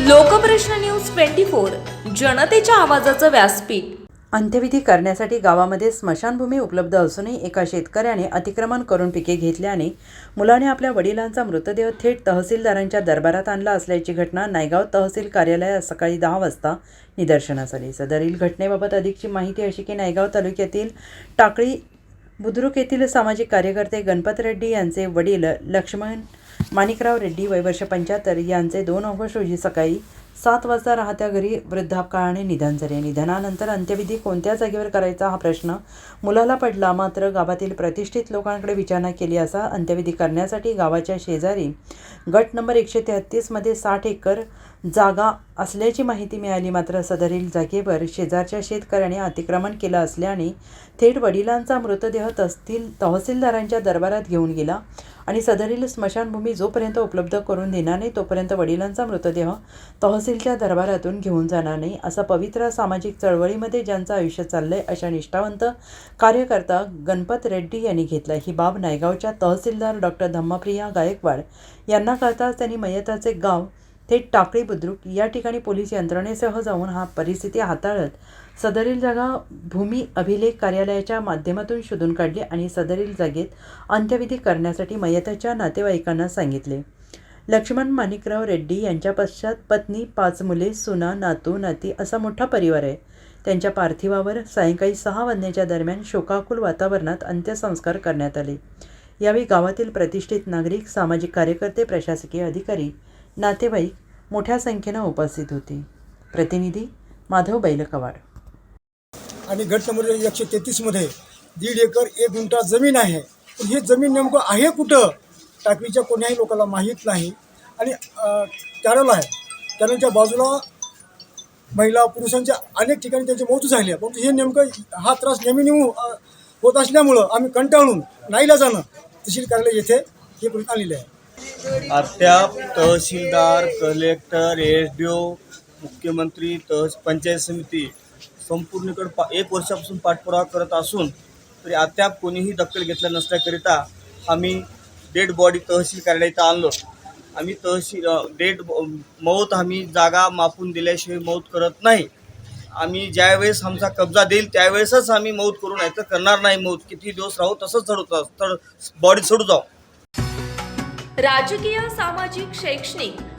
Lokprashna news twenty four जनतेच्या आवाजाचं व्यासपीठ. अंत्यविधी करण्यासाठी गावामध्ये स्मशानभूमी उपलब्ध असूनही एका शेतकऱ्याने अतिक्रमण करून पिके घेतल्याने मुलाने आपल्या वडिलांचा मृतदेह थेट तहसीलदारांच्या दरबारात आणला असल्याची घटना नायगाव तहसील कार्यालयात सकाळी दहा वाजता निदर्शनास आली. सदरील घटनेबाबत अधिकची माहिती अशी की नायगाव तालुक्यातील टाकळी बुद्रुक येथील सामाजिक कार्यकर्ते गणपत रेड्डी यांचे वडील लक्ष्मण माणिकराव रेड्डी वयवर्ष पंच्याहत्तर यांचे दोन ऑगस्ट रोजी सकाळी सात वाजता राहत्या घरी वृद्धापकाळाने निधन झाले. निधनानंतर अंत्यविधी कोणत्या जागेवर करायचा हा प्रश्न मुलाला पडला. मात्र गावातील प्रतिष्ठित लोकांकडे विचारणा केली असा अंत्यविधी करण्यासाठी गावाच्या शेजारी गट नंबर एकशे तेहत्तीसमध्ये साठ एकर जागा असल्याची माहिती मिळाली. मात्र सदरील जागेवर शेजारच्या शेतकऱ्याने अतिक्रमण केलं असल्याने थेट वडिलांचा मृतदेह तहसील तहसीलदारांच्या दरबारात घेऊन गेला. आणि सदरील स्मशानभूमी जोपर्यंत उपलब्ध करून देणार नाही तोपर्यंत वडिलांचा मृतदेह तहसीलच्या दरबारातून घेऊन जाणार नाही असं पवित्र सामाजिक चळवळीमध्ये ज्यांचं आयुष्य चाललंय अशा निष्ठावंत कार्यकर्ता गणपत रेड्डी यांनी घेतला ही बाब नायगावच्या तहसीलदार डॉक्टर धम्मप्रिया गायकवाड यांना कळताच त्यांनी मयताचे गाव थेट टाकळी बुद्रुक या ठिकाणी पोलीस यंत्रणेसह जाऊन हा परिस्थिती हाताळत सदरील जागा भूमी अभिलेख कार्यालयाच्या माध्यमातून शोधून काढली आणि सदरील जागेत अंत्यविधी करण्यासाठी मयताच्या नातेवाईकांना सांगितले. लक्ष्मण माणिकराव रेड्डी यांच्या पश्चात पत्नी पाच मुले सुना नातू नाती असा मोठा परिवार आहे. त्यांच्या पार्थिवावर सायंकाळी सहा वाजण्याच्या दरम्यान शोकाकुल वातावरणात अंत्यसंस्कार करण्यात आले. यावेळी गावातील प्रतिष्ठित नागरिक सामाजिक कार्यकर्ते प्रशासकीय अधिकारी नातेवाईक मोठ्या संख्येनं उपस्थित होते. प्रतिनिधी माधव बैलकवाड. आणि गट नंबर एकशे तेहतीसमध्ये दीड एकर एक गुंठा जमीन आहे. पण हे जमीन नेमकं आहे कुठं? टाकवीच्या कोण्याही लोकांना माहीत नाही. आणि अं, कॅरल आहे. कॅरलच्या बाजूला महिला पुरुषांच्या अनेक ठिकाणी त्यांची मौत झाले आहे. परंतु हे नेमकं हा त्रास नेहमी नेऊ होत असल्यामुळं आम्ही कंटाळून नाईला जाणं तहसील कार्यालय येथे हे प्रश्न आलेले आहे. अद्याप तहसीलदार कलेक्टर एस डी ओ मुख्यमंत्री तहस पंचायत समिती संपूर्णकडे पा एक वर्षापासून पाठपुरावा करत असून तरी अद्याप कोणीही दखल घेतल्या नसल्याकरिता आम्ही डेड बॉडी तहसील कार्यालयात आणलो आम्ही तहसील डेड मौत आम्ही जागा मापून दिल्याशिवाय मौत करत नाही. आम्ही ज्यावेळेस आमचा कब्जा देईल त्यावेळेसच आम्ही मौत करू नाही तर करणार नाही मौत. किती दिवस राहू तसंच चढू तर बॉडी सोडू जाऊ. राजकीय सामाजिक शैक्षणिक